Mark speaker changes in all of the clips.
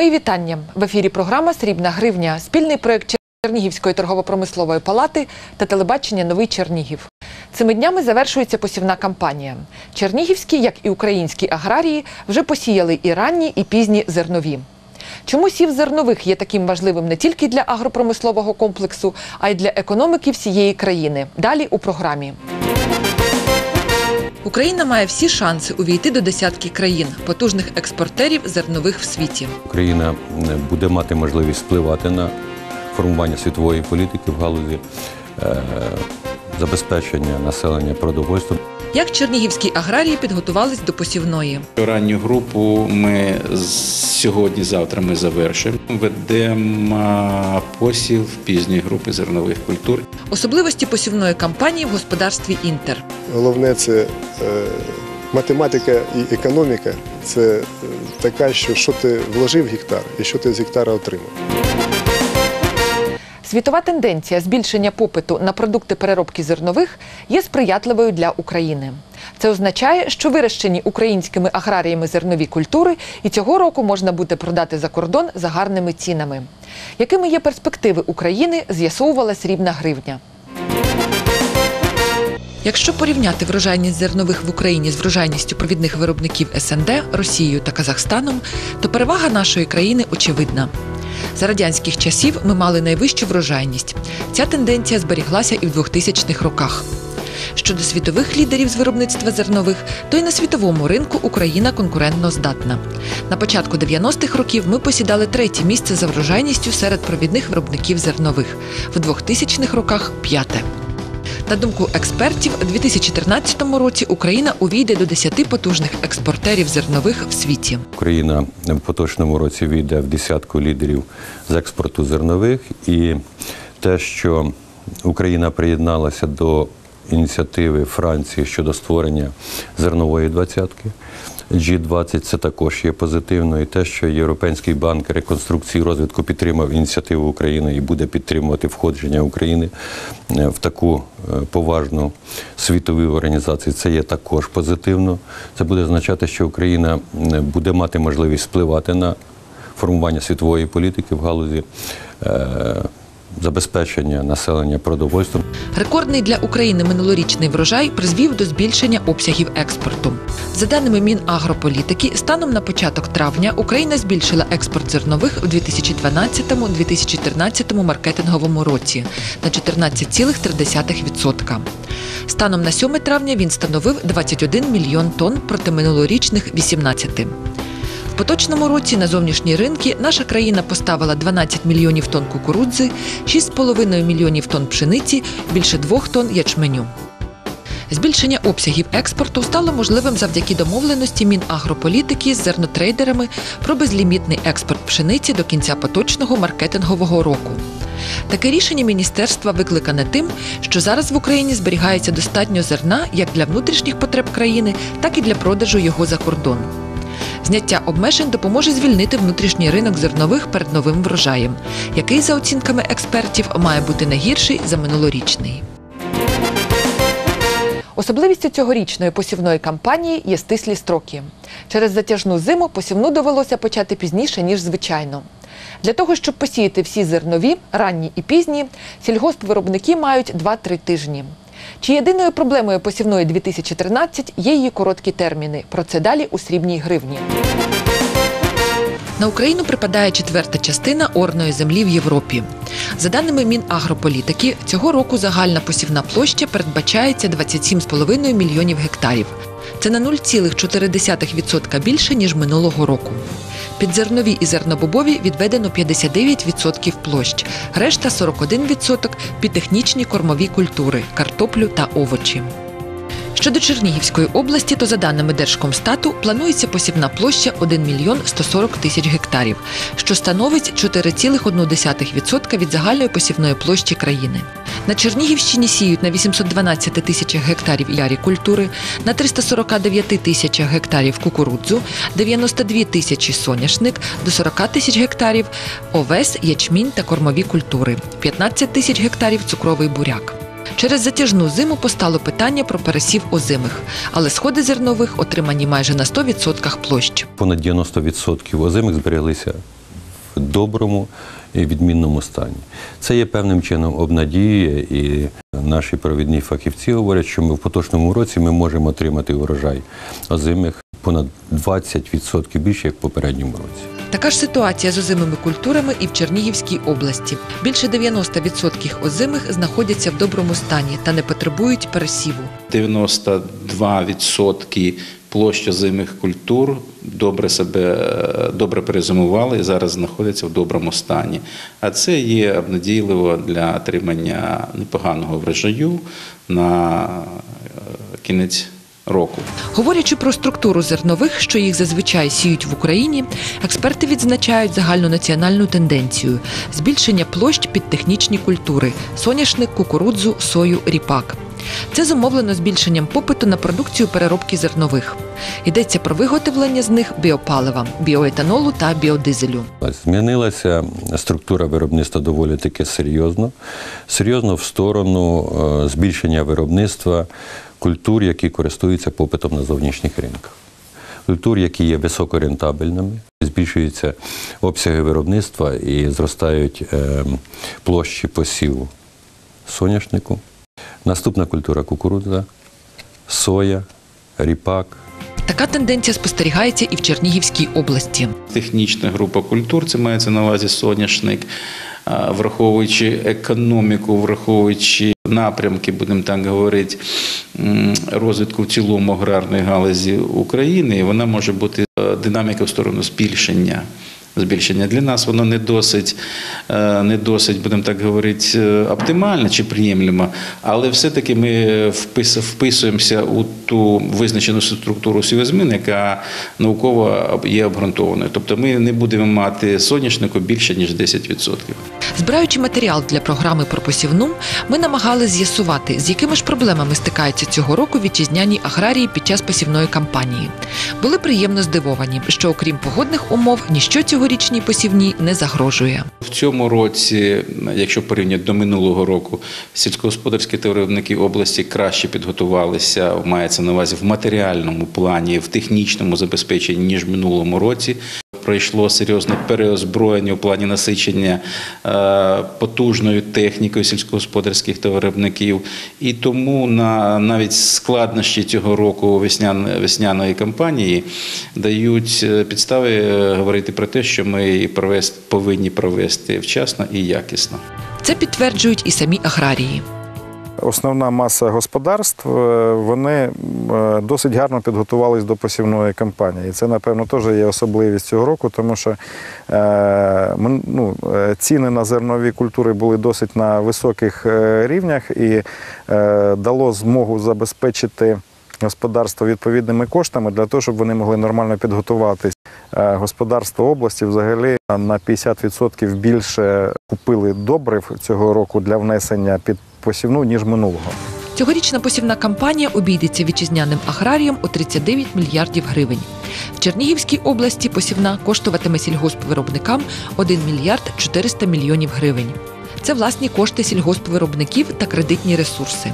Speaker 1: Мої вітання в ефірі. Програма Срібна гривня, спільний проєкт Чернігівської торгово-промислової палати та телебачення Новий Чернігів. Цими днями завершується посівна кампанія. Чернігівські, як і українські аграрії, вже посіяли і ранні, і пізні зернові. Чому сів зернових є таким важливим не тільки для агропромислового комплексу, а й для економіки всієї країни? Далі у програмі. Україна має всі шанси увійти до десятки країн, потужних експортерів зернових в світі.
Speaker 2: Україна е, буде мати можливість впливати на формування світової політики в галузі е, забезпечення населення продовольством.
Speaker 1: Як чернігівські аграрії підготувались до посівної?
Speaker 3: Ранню групу ми сьогодні-завтра ми завершимо. Ведемо посів пізньої групи зернових культур.
Speaker 1: Особливості посівної кампанії в господарстві Інтер.
Speaker 4: Головне це е, математика і економіка. Це е, така, що що ти вложив в гектар і що ти з гектара отримав.
Speaker 1: Світова тенденція збільшення попиту на продукти переробки зернових є сприятливою для України. Це означає, що вирощені українськими аграріями зернові культури і цього року можна буде продати за кордон за гарними цінами. Якими є перспективи України, з'ясовувала срібна гривня. Якщо порівняти врожайність зернових в Україні з врожайністю провідних виробників СНД Росією та Казахстаном, то перевага нашої країни очевидна. За радянських часів ми мали найвищу врожайність. Ця тенденція зберіглася і в 2000-х роках. Щодо світових лідерів з виробництва зернових, то й на світовому ринку Україна конкурентно здатна. На початку 90-х років ми посідали третє місце за врожайністю серед провідних виробників зернових, в 2000-х роках п'яте. На думку експертів, у 2013 році Україна увійде до 10 потужних експортерів зернових в світі.
Speaker 2: Україна в поточному році війде в десятку лідерів з експорту зернових, і те, що Україна приєдналася до ініціативи Франції щодо створення зернової двадцятки. G20 це також є позитивно, і те, що Європейський банк реконструкції розвитку підтримав ініціативу України і буде підтримувати входження України е, в таку е, поважну світову організацію, це є також позитивно. Це буде означати, що Україна е, буде мати можливість впливати на формування світової політики в галузі. Забезпечення населення продовольством
Speaker 1: рекордний для України минулорічний врожай призвів до збільшення обсягів експорту. За даними Мінагрополітики, станом на початок травня Україна збільшила експорт зернових у 2012-2013 маркетинговому році на 14,3%. Станом на 7 травня він становив 21 мільйон тонн проти минулорічних 18. В поточному році на зовнішні ринки наша країна поставила 12 мільйонів тонн кукурудзи, 6,5 мільйонів тонн пшениці, більше 2 тонн ячменю. Збільшення обсягів експорту стало можливим завдяки домовленості Мінагрополітики з зернотрейдерами про безлімітний експорт пшениці до кінця поточного маркетингового року. Таке рішення міністерства викликане тим, що зараз в Україні зберігається достатньо зерна як для внутрішніх потреб країни, так і для продажу його за кордон. Зняття обмежень допоможе звільнити внутрішній ринок зернових перед новим врожаєм, який, за оцінками експертів, має бути не гірший за минулорічний. Особливістю цьогорічної посівної кампанії є стислі строки. Через затяжну зиму посівну довелося почати пізніше, ніж звичайно. Для того, щоб посіяти всі зернові, ранні і пізні, сільгоспвиробники мають 2-3 тижні. Чи єдиною проблемою посівної 2013 є її короткі терміни? Про це далі у срібній гривні. На Україну припадає четверта частина орної землі в Європі. За даними Мінагрополітики, цього року загальна посівна площа передбачається 27,5 мільйонів гектарів. Це на 0,4% більше ніж минулого року. Під зернові і зернобобові відведено 59% площ, решта 41% під технічні кормові культури картоплю та овочі. Щодо Чернігівської області, то за даними Держкомстату планується посівна площа 1 мільйон 140 тисяч гектарів, що становить 4,1% від загальної посівної площі країни. На Чернігівщині сіють на 812 тисячах гектарів ярі культури, на 349 тисячах гектарів кукурудзу, 92 тисячі соняшник, до 40 тисяч гектарів овес, ячмінь та кормові культури, 15 тисяч гектарів цукровий буряк. Через затяжну зиму постало питання про пересів озимих, але сходи зернових отримані майже на 100% площ.
Speaker 2: Понад 90% озимих збереглися в доброму відмінному стані. Це є певним чином обнадіює, і наші провідні фахівці говорять, що ми в поточному році ми можемо отримати урожай озимих понад 20% більше, як в попередньому році.
Speaker 1: Така ж ситуація з озимими культурами і в Чернігівській області. Більше 90% озимих знаходяться в доброму стані та не потребують пересіву.
Speaker 3: 92% площ озимих культур добре себе добре перезимували і зараз знаходяться в доброму стані. А це є обнадійливо для отримання непоганого врожаю на е, кінець року.
Speaker 1: Говорячи про структуру зернових, що їх зазвичай сіють в Україні, експерти відзначають загальнонаціональну тенденцію збільшення площ під технічні культури соняшник, кукурудзу, сою, ріпак. Це зумовлено збільшенням попиту на продукцію переробки зернових. Йдеться про виготовлення з них біопалива, біоетанолу та біодизелю.
Speaker 2: Змінилася структура виробництва доволі таки серйозно. Серйозно в сторону е, збільшення виробництва культур, які користуються попитом на зовнішніх ринках. Культур, які є високорентабельними, збільшуються обсяги виробництва і зростають е, площі посіву соняшнику. Наступна культура кукурудза, соя, ріпак.
Speaker 1: Така тенденція спостерігається і в Чернігівській області.
Speaker 3: Технічна група культур, це мається на увазі соняшник, враховуючи економіку, враховуючи напрямки, будемо так говорити, розвитку в цілому аграрної галузі України, вона може бути е, динаміка в сторону збільшення. Збільшення для нас воно не досить, е, не досить, будемо так говорити, е, оптимально чи приємлемо, але все-таки ми вписуємося у ту визначену структуру сівозмін, яка науково є обґрунтованою. Тобто ми не будемо мати соняшнику більше ніж 10%.
Speaker 1: Збираючи матеріал для програми про посівну, ми намагалися з'ясувати, з якими ж проблемами стикаються цього року вітчизняні аграрії під час посівної кампанії. Були приємно здивовані, що окрім погодних умов, ніщо цьогорічній посівні не загрожує.
Speaker 3: В цьому році, якщо порівняти до минулого року, сільськогосподарські товаровники області краще підготувалися, мається на увазі в матеріальному плані, в технічному забезпеченні, ніж в минулому році. Пройшло серйозне переозброєння у плані насичення е, потужною технікою сільськогосподарських товаровиробників. І тому на навіть складнощі цього року веснян, весняної кампанії дають е, підстави е, говорити про те, що ми провести, повинні провести вчасно і якісно.
Speaker 1: Це підтверджують і самі аграрії.
Speaker 5: Основна маса господарств е, вони е, досить гарно підготувались до посівної кампанії. І це, напевно, теж є особливість цього року, тому що е, ну, ціни на зернові культури були досить на високих рівнях і дало змогу забезпечити. Господарство відповідними коштами для того, щоб вони могли нормально підготуватись. Господарство області взагалі на 50% більше купили добрив цього року для внесення під посівну, ніж минулого.
Speaker 1: Цьогорічна посівна кампанія обійдеться вітчизняним аграріям у 39 мільярдів гривень. В Чернігівській області посівна коштуватиме сільгоспвиробникам 1 мільярд 400 мільйонів гривень. Це власні кошти сільгоспвиробників та кредитні ресурси.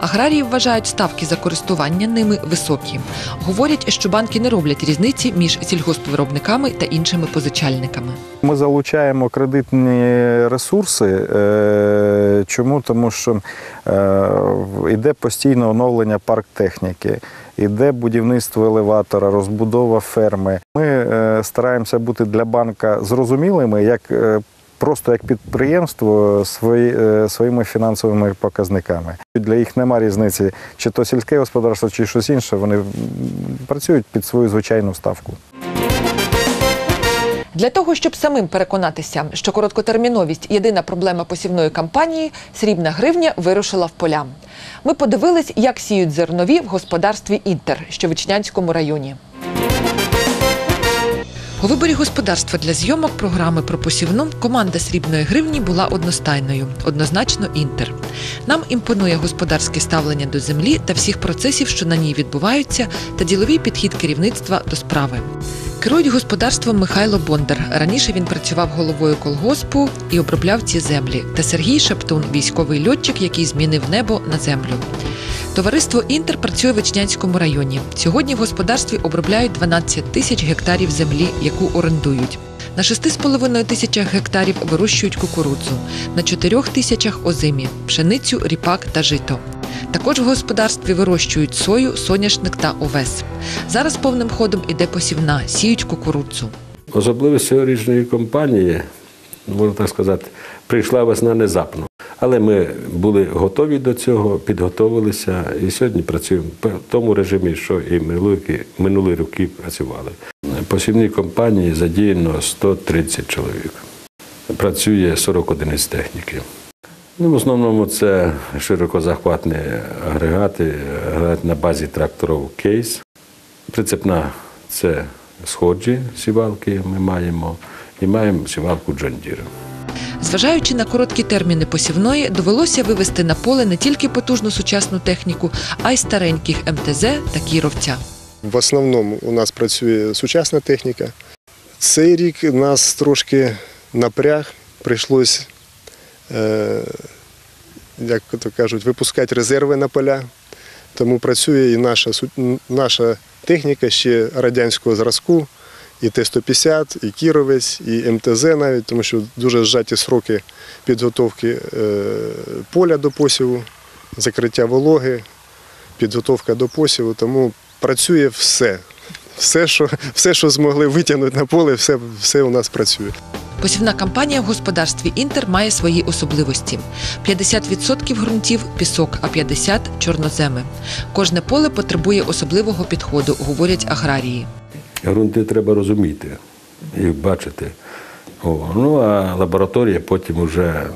Speaker 1: Аграрії вважають ставки за користування ними високі. Говорять, що банки не роблять різниці між сільгоспвиробниками та іншими позичальниками.
Speaker 5: Ми залучаємо кредитні ресурси. Е, Чому? Тому що е, йде постійне оновлення парк техніки, йде будівництво елеватора, розбудова ферми. Ми е, стараємося бути для банка зрозумілими, як е, просто як підприємство свої, е, своїми фінансовими показниками. Для їх нема різниці, чи то сільське господарство, чи щось інше. Вони працюють під свою звичайну ставку.
Speaker 1: Для того, щоб самим переконатися, що короткотерміновість єдина проблема посівної кампанії, срібна гривня вирушила в поля. Ми подивились, як сіють зернові в господарстві Інтер, в Ічнянському районі. У виборі господарства для зйомок програми про посівну команда срібної гривні була одностайною, однозначно інтер. Нам імпонує господарське ставлення до землі та всіх процесів, що на ній відбуваються, та діловий підхід керівництва до справи. Керують господарством Михайло Бондар. Раніше він працював головою колгоспу і обробляв ці землі. Та Сергій Шептун, військовий льотчик, який змінив небо на землю. Товариство Інтер працює в Ічнянському районі. Сьогодні в господарстві обробляють 12 тисяч гектарів землі, яку орендують. На 6,5 тисячах гектарів вирощують кукурудзу, на 4 тисячах озимі, пшеницю, ріпак та жито. Також в господарстві вирощують сою, соняшник та овес. Зараз повним ходом іде посівна, сіють кукурудзу.
Speaker 6: Особливість цьогорічної компанії, можна так сказати, прийшла весна внезапно. Але ми були готові до цього, підготовилися і сьогодні працюємо в тому режимі, що і минулі, роки працювали. Посівній компанії задіяно 130 чоловік. Працює 40 одиниць техніки. Ну, в основному це широкозахватні агрегати, агрегат на базі тракторів кейс. Прицепна це сходжі сівалки ми маємо і маємо сівалку Deere.
Speaker 1: Зважаючи на короткі терміни посівної, довелося вивести на поле не тільки потужну сучасну техніку, а й стареньких МТЗ та кіровця.
Speaker 4: В основному у нас працює сучасна техніка. Цей рік нас трошки напряг, прийшлось, е, як то кажуть, випускати резерви на поля. Тому працює і наша, наша техніка ще радянського зразку, і Т-150, і Кіровець, і МТЗ навіть, тому що дуже зжаті сроки підготовки е, поля до посіву, закриття вологи, підготовка до посіву. Тому працює все. Все, що, все, що змогли витягнути на поле, все, все у нас працює.
Speaker 1: Посівна кампанія в господарстві Інтер має свої особливості: 50% ґрунтів пісок, а 50% чорноземи. Кожне поле потребує особливого підходу, говорять аграрії.
Speaker 6: Грунти треба розуміти і бачити. О, ну а лабораторія потім вже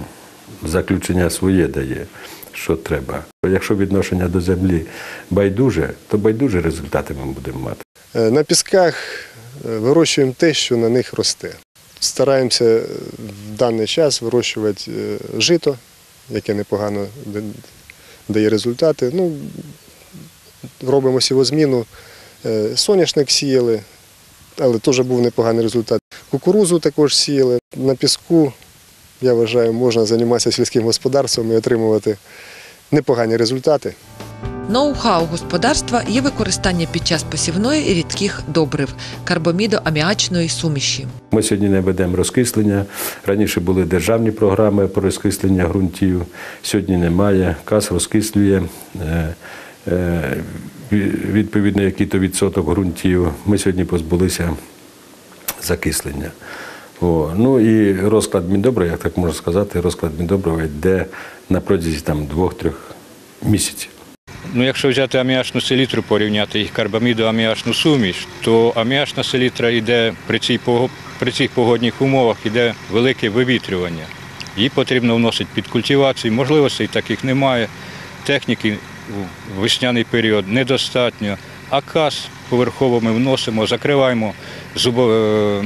Speaker 6: заключення своє дає, що треба. Якщо відношення до землі байдуже, то байдуже результати ми будемо мати.
Speaker 4: Е, На пісках е, вирощуємо те, що на них росте. Стараємося в даний час вирощувати е, жито, яке непогано дає результати. Ну, робимо сівозміну. Соняшник сіяли, але теж був непоганий результат. Кукурузу також сіяли. На піску, я вважаю, можна займатися сільським господарством і отримувати непогані результати.
Speaker 1: Ноу-хау господарства є використання під час посівної рідких добрив карбомідо-аміачної суміші.
Speaker 6: Ми сьогодні не ведемо розкислення. Раніше були державні програми по розкислення ґрунтів. Сьогодні немає. КАС розкислює е, е, відповідно який-то відсоток ґрунтів. Ми сьогодні позбулися закислення. О, ну і розклад міндобрива, як так можна сказати, розклад міндобрива йде на протязі двох-трьох місяців.
Speaker 7: Ну, якщо взяти аміачну селітру, порівняти їх карбаміду аміачну суміш, то аміачна селітра йде при, цій, при цих погодних умовах йде велике вивітрювання. Її потрібно вносити під культивацію. Можливостей таких немає. Техніки в весняний період недостатньо. А каз поверхово ми вносимо, закриваємо е,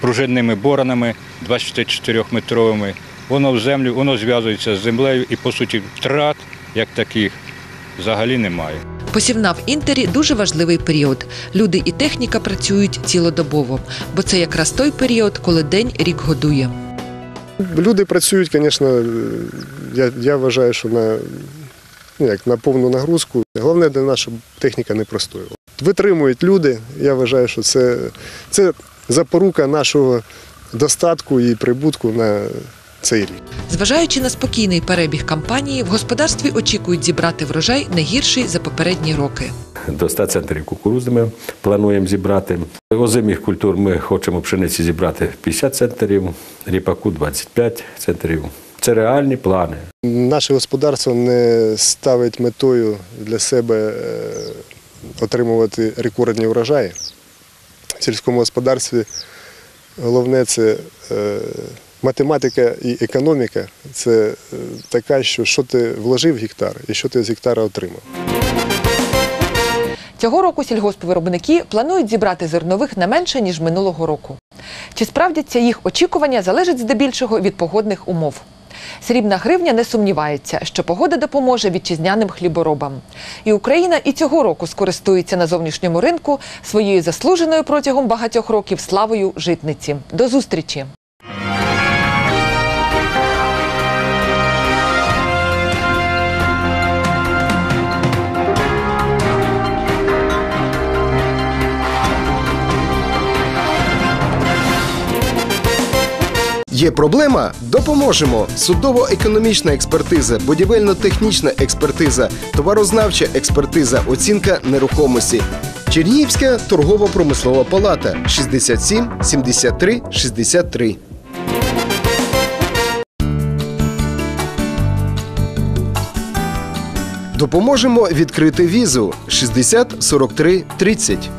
Speaker 7: пружинними боронами 24-метровими. Воно в землю, воно зв'язується з землею і, по суті, втрат як таких взагалі немає.
Speaker 1: Посівна в інтері дуже важливий період. Люди і техніка працюють цілодобово, бо це якраз той період, коли день рік годує.
Speaker 4: Люди працюють, звісно, я, я вважаю, що на, ну, як, на повну нагрузку. Головне для нас, щоб техніка не простоювала. Витримують люди. Я вважаю, що це, це запорука нашого достатку і прибутку на цей рік.
Speaker 1: Зважаючи на спокійний перебіг кампанії, в господарстві очікують зібрати врожай не гірший за попередні роки.
Speaker 6: До 100 центрів кукурудзи ми плануємо зібрати. Озимих культур ми хочемо пшениці зібрати 50 центрів, ріпаку 25 центрів. Це реальні плани.
Speaker 4: Наше господарство не ставить метою для себе е, отримувати рекордні врожаї. В сільському господарстві головне це е, математика і економіка. Це е, така, що що ти вложив в гектар і що ти з гектара отримав.
Speaker 1: Цього року сільгоспвиробники планують зібрати зернових не менше ніж минулого року. Чи справдяться їх очікування залежить здебільшого від погодних умов. Срібна гривня не сумнівається, що погода допоможе вітчизняним хліборобам. І Україна і цього року скористується на зовнішньому ринку своєю заслуженою протягом багатьох років славою житниці. До зустрічі!
Speaker 8: Є проблема? Допоможемо. Судово-економічна експертиза, будівельно-технічна експертиза, товарознавча експертиза, оцінка нерухомості. Чернігівська торгово-промислова палата 67 73 63. Допоможемо відкрити візу 60 43 30.